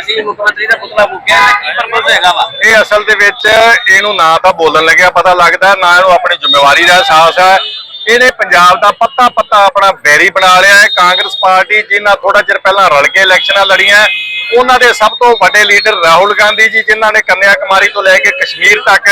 ਤੁਸੀਂ ਮੁੱਖ ਮੰਤਰੀ ਦਾ ਪੁਤਲਾ ਫੂਕਿਆ ਕੀ ਪਰਪਸ ਹੈਗਾ ਵਾ? ਇਹ ਅਸਲ ਦੇ ਵਿੱਚ ਇਹਨੂੰ ਨਾ ਤਾਂ ਬੋਲਣ ਲੱਗਿਆ, ਪਤਾ ਲੱਗਦਾ ਨਾ ਇਹਨੂੰ ਆਪਣੀ ਜ਼ਿੰਮੇਵਾਰੀ ਦਾ ਅਹਿਸਾਸ ਹੈ। ਇਹਨੇ ਪੰਜਾਬ ਦਾ ਪੱਤਾ ਪੱਤਾ ਆਪਣਾ ਬੈਰੀ ਬਣਾ ਲਿਆ ਹੈ। ਕਾਂਗਰਸ ਪਾਰਟੀ ਜਿਨ੍ਹਾਂ ਥੋੜਾ ਚਿਰ ਪਹਿਲਾਂ ਰਲ ਕੇ ਇਲੈਕਸ਼ਨਾਂ ਲੜੀਆਂ ਉਹਨਾਂ ਦੇ ਸਭ ਤੋਂ ਵੱਡੇ ਲੀਡਰ ਰਾਹੁਲ ਗਾਂਧੀ ਜੀ, ਜਿਨ੍ਹਾਂ ਨੇ ਕੰਨਿਆ ਕੁਮਾਰੀ ਤੋਂ ਲੈ ਕੇ ਕਸ਼ਮੀਰ ਤੱਕ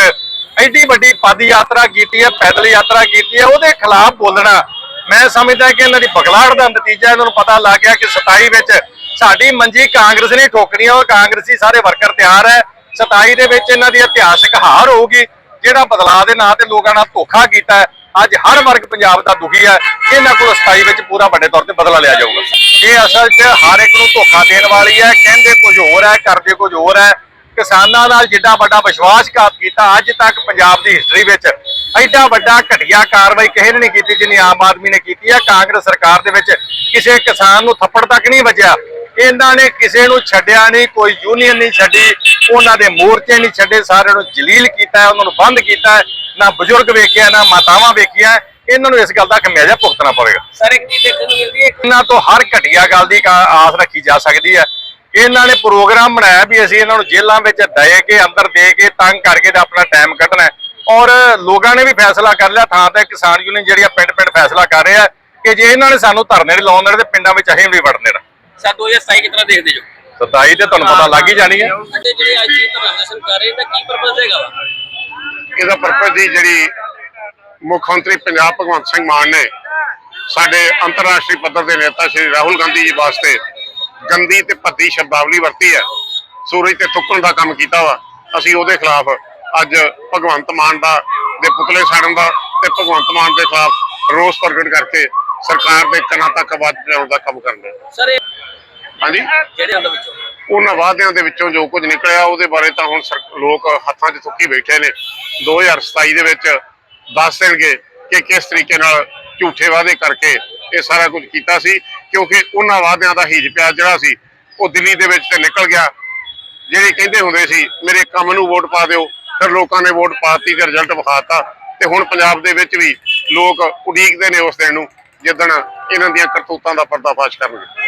ਐਡੀ ਵੱਡੀ ਪਦ ਯਾਤਰਾ ਕੀਤੀ ਹੈ, ਪੈਦਲ ਯਾਤਰਾ ਕੀਤੀ ਹੈ, ਉਹਦੇ ਖਿਲਾਫ ਬੋਲਣਾ। ਮੈਂ ਸਮਝਦਾ ਕਿ ਇਹਨਾਂ ਦੀ ਬਗਲਾੜ ਦਾ ਨਤੀਜਾ ਇਹਨਾਂ ਨੂੰ ਪਤਾ ਲੱਗ ਗਿਆ ਕਿ 27 ਵਿੱਚ ਸਾਡੀ ਮੰਜੀ ਕਾਂਗਰਸ ਨੇ ਠੋਕਣੀ ਹੈ ਉਹ ਕਾਂਗਰਸੀ ਸਾਰੇ ਵਰਕਰ ਤਿਆਰ ਹੈ 27 ਦੇ ਵਿੱਚ ਇਹਨਾਂ ਦੀ ਇਤਿਹਾਸਕ ਹਾਰ ਹੋਊਗੀ, ਜਿਹੜਾ ਬਦਲਾਅ ਦੇ ਨਾਂ ਤੇ ਲੋਕਾਂ ਨਾਲ ਧੋਖਾ ਕੀਤਾ ਅੱਜ ਹਰ ਵਰਗ ਪੰਜਾਬ ਦਾ ਦੁਖੀ ਹੈ ਇਹਨਾਂ ਕੋਲ 27 ਵਿੱਚ ਪੂਰਾ ਵੱਡੇ ਤੌਰ ਤੇ ਬਦਲਾ ਲਿਆ ਜਾਊਗਾ। ਇਹ ਅਸਲ 'ਚ ਹਰ ਇੱਕ ਨੂੰ ਧੋਖਾ ਦੇਣ ਵਾਲੀ ਹੈ, ਕਹਿੰਦੇ ਕੁਝ ਹੋਰ ਹੈ, ਕਰਦੇ ਕੁਝ ਹੋਰ ਹੈ। ਕਿਸਾਨਾਂ ਨਾਲ ਜਿੱਡਾ ਵੱਡਾ ਵਿਸ਼ਵਾਸਘਾਤ ਕੀਤਾ, ਅੱਜ ਤੱਕ ਪੰਜਾਬ ਦੀ ਹਿਸਟਰੀ ਵਿੱਚ ਐਡਾ ਵੱਡਾ ਘਟੀਆ ਕਾਰਵਾਈ ਕਿਸੇ ਨੇ ਨਹੀਂ ਕੀਤੀ, ਜਿੰਨੀ ਆਮ ਆਦਮੀ ਨੇ ਕੀਤੀ ਹੈ। ਕਾਂਗਰਸ ਸਰਕਾਰ ਦੇ ਵਿੱਚ ਕਿਸੇ ਕਿਸਾਨ ਨੂੰ ਥੱਪੜ ਤੱਕ ਨਹੀਂ ਵੱਜਿਆ। ਇਹਨਾਂ ਨੇ ਕਿਸੇ ਨੂੰ ਛੱਡਿਆ ਨਹੀਂ ਕੋਈ ਯੂਨੀਅਨ ਨਹੀਂ ਛੱਡੀ ਉਹਨਾਂ ਦੇ ਮੋਰਚੇ ਨਹੀਂ ਛੱਡੇ ਸਾਰਿਆਂ ਨੂੰ ਜਲੀਲ ਕੀਤਾ ਉਹਨਾਂ ਨੂੰ ਬੰਦ ਕੀਤਾ। ਨਾ ਬਜ਼ੁਰਗ ਵੇਖਿਆ ਨਾ ਮਾਤਾਵਾਂ ਵੇਖੀਆਂ ਇਹਨਾਂ ਨੂੰ ਇਸ ਗੱਲ ਦਾ ਖਮਿਆਜਾ ਭੁਗਤਣਾ ਪਵੇਗਾ ਸਰ ਇੱਕ ਚੀਜ਼ ਦੇਖਣ ਨੂੰ ਮਿਲਦੀ ਹੈ ਇਹਨਾਂ ਤੋਂ ਹਰ ਘਟੀਆ ਗੱਲ ਦੀ ਆਸ ਰੱਖੀ ਜਾ ਸਕਦੀ ਹੈ ਇਹਨਾਂ ਨੇ ਪ੍ਰੋਗਰਾਮ ਬਣਾਇਆ ਵੀ ਅਸੀਂ ਇਹਨਾਂ ਨੂੰ ਜੇਲ੍ਹਾਂ ਵਿੱਚ ਦੇ ਕੇ ਅੰਦਰ ਦੇ ਕੇ ਤੰਗ ਕਰਕੇ ਤੇ ਆਪਣਾ ਟਾਈਮ ਕੱਢਣਾ। ਔਰ ਲੋਕਾਂ ਨੇ ਵੀ ਫੈਸਲਾ ਕਰ ਲਿਆ ਥਾਂ ਤੇ ਕਿਸਾਨ ਯੂਨੀਅਨ ਜਿਹੜੀਆਂ ਪਿੰਡ ਪਿੰਡ ਫੈਸਲਾ ਕਰ ਰਹੇ ਕਿ ਜੇ ਇਹਨਾਂ ਨੇ ਸਾਨੂੰ ਧਰਨੇ ਲਾਉਣ ਦੇਣੇ ਤੇ ਪਿੰਡਾਂ ਵਿੱਚ ਅਸੀਂ ਵੀ ਵੜਨੇ ਨਾ ਸਰ 2027 ਕਿਤਨਾ ਦੇਖਦੇ ਜੋ? ਸਤਾਈ ਤੇ ਤੁਹਾਨੂੰ ਪਤਾ ਲੱਗ ਹੀ ਜਾਣੀ ਹੈ। ਜਿਹੜੇ ਅੱਜ ਇਹ ਕਰ ਰਹੇ ਤਾਂ ਕੀ ਪਰਪਸ ਹੈਗਾ ਵਾ? ਇਹਦਾ ਪਰਪਸ ਦੀ ਜਿਹੜੀ ਮੁੱਖ ਮੰਤਰੀ ਪੰਜਾਬ ਭਗਵੰਤ ਸਿੰਘ ਮਾਨ ਨੇ ਸਾਡੇ ਅੰਤਰਰਾਸ਼ਟਰੀ ਪੱਧਰ ਦੇ ਨੇਤਾ ਸ਼੍ਰੀ ਰਾਹੁਲ ਗਾਂਧੀ ਜੀ ਵਾਸਤੇ ਗੰਦੀ ਤੇ ਭੱਦੀ ਸ਼ਬਦਾਵਲੀ ਵਰਤੀ ਹੈ। ਸੂਰਜ ਤੇ ਥੁੱਕਣ ਦਾ ਕੰਮ ਕੀਤਾ ਵਾ। ਅਸੀਂ ਉਹਦੇ ਖਿਲਾਫ ਅੱਜ ਭਗਵੰਤ ਮਾਨ ਦਾ ਦੇ ਪੁਤਲੇ ਸਾੜਨ ਦਾ ਤੇ ਭਗਵੰਤ ਮਾਨ ਦੇ ਖਿਲਾਫ ਰੋਸ ਪ੍ਰਗਟ ਕਰਕੇ ਸਰਕਾਰ ਦੇ ਕੰਨਾਂ ਤੱਕ ਆਵਾਜ਼ ਪਹੁੰਚਾਉਣ ਦਾ ਕੰਮ ਕਰਨਾ। ਸਰ ਹਾਂਜੀ? ਜਿਹੜੇ ਅੰਦਰ ਵਿੱਚੋਂ? ਉਹਨਾਂ ਵਾਅਦਿਆਂ ਦੇ ਵਿੱਚੋਂ ਜੋ ਕੁਝ ਨਿਕਲਿਆ ਉਹਦੇ ਬਾਰੇ ਤਾਂ ਹੁਣ ਲੋਕ ਹੱਥਾਂ 'ਚ ਥੁੱਕੀ ਬੈਠੇ ਨੇ। 2027 ਦੇ ਵਿੱਚ ਦੱਸ ਦੇਣਗੇ ਕਿ ਕਿਸ ਤਰੀਕੇ ਨਾਲ ਝੂਠੇ ਵਾਅਦੇ ਕਰਕੇ ਇਹ ਸਾਰਾ ਕੁਝ ਕੀਤਾ ਸੀ ਕਿਉਂਕਿ ਉਹਨਾਂ ਵਾਅਦਿਆਂ ਦਾ ਹੀਜ ਪਿਆ ਜਿਹੜਾ ਸੀ ਉਹ ਦਿੱਲੀ ਦੇ ਵਿੱਚ ਤੇ ਨਿਕਲ ਗਿਆ। ਜਿਹੜੇ ਕਹਿੰਦੇ ਹੁੰਦੇ ਸੀ ਮੇਰੇ ਕੰਮ ਨੂੰ ਵੋਟ ਪਾ ਦਿਓ। ਫਿਰ ਲੋਕਾਂ ਨੇ ਵੋਟ ਪਾਤੀ ਤੇ ਰਿਜ਼ਲਟ ਵਿਖਾਤਾ। ਤੇ ਹੁਣ ਪੰਜਾਬ ਦੇ ਵਿੱਚ ਵੀ ਲੋਕ ਉਡੀਕਦੇ ਨੇ ਉਸ ਦਿਨ ਨੂੰ। ਜਿੱਦਣ ਇਹਨਾਂ ਦੀਆਂ ਕਰਤੂਤਾਂ ਦਾ ਪਰਦਾਫਾਸ਼ ਕਰਨਗੇ।